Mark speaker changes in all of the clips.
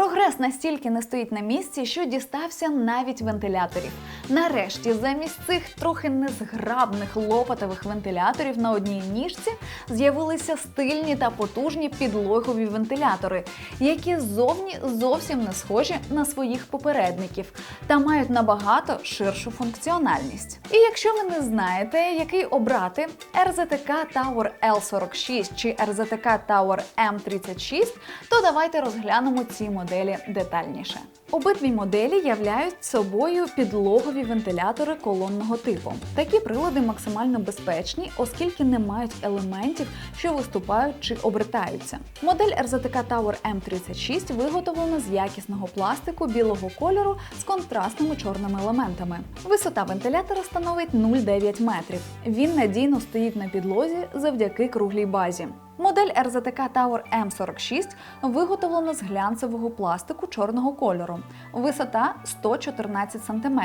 Speaker 1: Прогрес настільки не стоїть на місці, що дістався навіть вентиляторів. Нарешті, замість цих трохи незграбних лопатових вентиляторів на одній ніжці з'явилися стильні та потужні підлогові вентилятори, які ззовні зовсім не схожі на своїх попередників та мають набагато ширшу функціональність. І якщо ви не знаєте, який обрати RZTK Tower L46 чи RZTK Tower M36, то давайте розглянемо ці моделі детальніше. Обидві моделі являють собою підлогові вентилятори колонного типу. Такі прилади максимально безпечні, оскільки не мають елементів, що виступають чи обертаються. Модель RZTK Tower M36 виготовлена з якісного пластику білого кольору з контрастними чорними елементами. Висота вентилятора становить 0,9 метрів. Він надійно стоїть на підлозі завдяки круглій базі. Модель RZTK Tower M46 виготовлена з глянцевого пластику чорного кольору. Висота 114 см.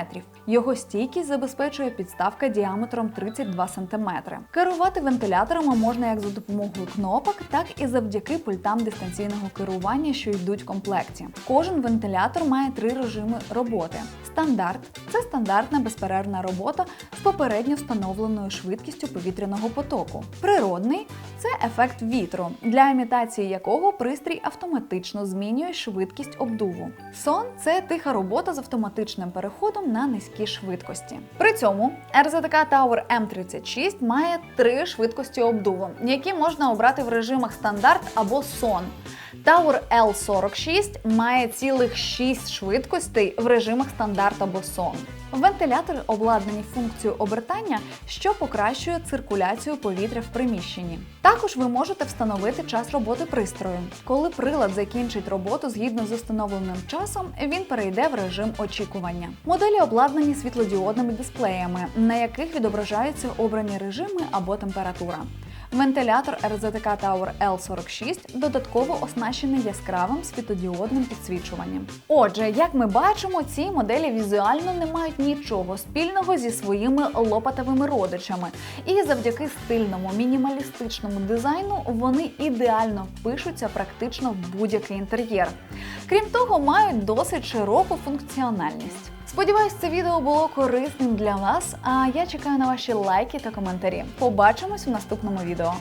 Speaker 1: Його стійкість забезпечує підставка діаметром 32 см. Керувати вентиляторами можна як за допомогою кнопок, так і завдяки пультам дистанційного керування, що йдуть в комплекті. Кожен вентилятор має три режими роботи. Стандарт це стандартна безперервна робота з попередньо встановленою швидкістю повітряного потоку. Природний це ефект вітру, для імітації якого пристрій автоматично змінює швидкість обдуву. Сон це тиха робота з автоматичним переходом на низькі швидкості. При цьому RZTK Tower M36 має три швидкості обдуву, які можна обрати в режимах стандарт або сон. Tower L46 має цілих 6 швидкостей в режимах стандарт або сон. Вентилятори обладнані функцією обертання, що покращує циркуляцію повітря в приміщенні. Також ви можете встановити час роботи пристрою. Коли прилад закінчить роботу згідно з установленим часом, він перейде в режим очікування. Моделі обладнані світлодіодними дисплеями, на яких відображаються обрані режими або температура. Вентилятор RZTK Tower L46 додатково оснащений яскравим світодіодним підсвічуванням. Отже, як ми бачимо, ці моделі візуально не мають нічого спільного зі своїми лопатовими родичами, і завдяки стильному мінімалістичному дизайну вони ідеально впишуться практично в будь-який інтер'єр. Крім того, мають досить широку функціональність. Сподіваюсь, це відео було корисним для вас. А я чекаю на ваші лайки та коментарі. Побачимось у наступному відео.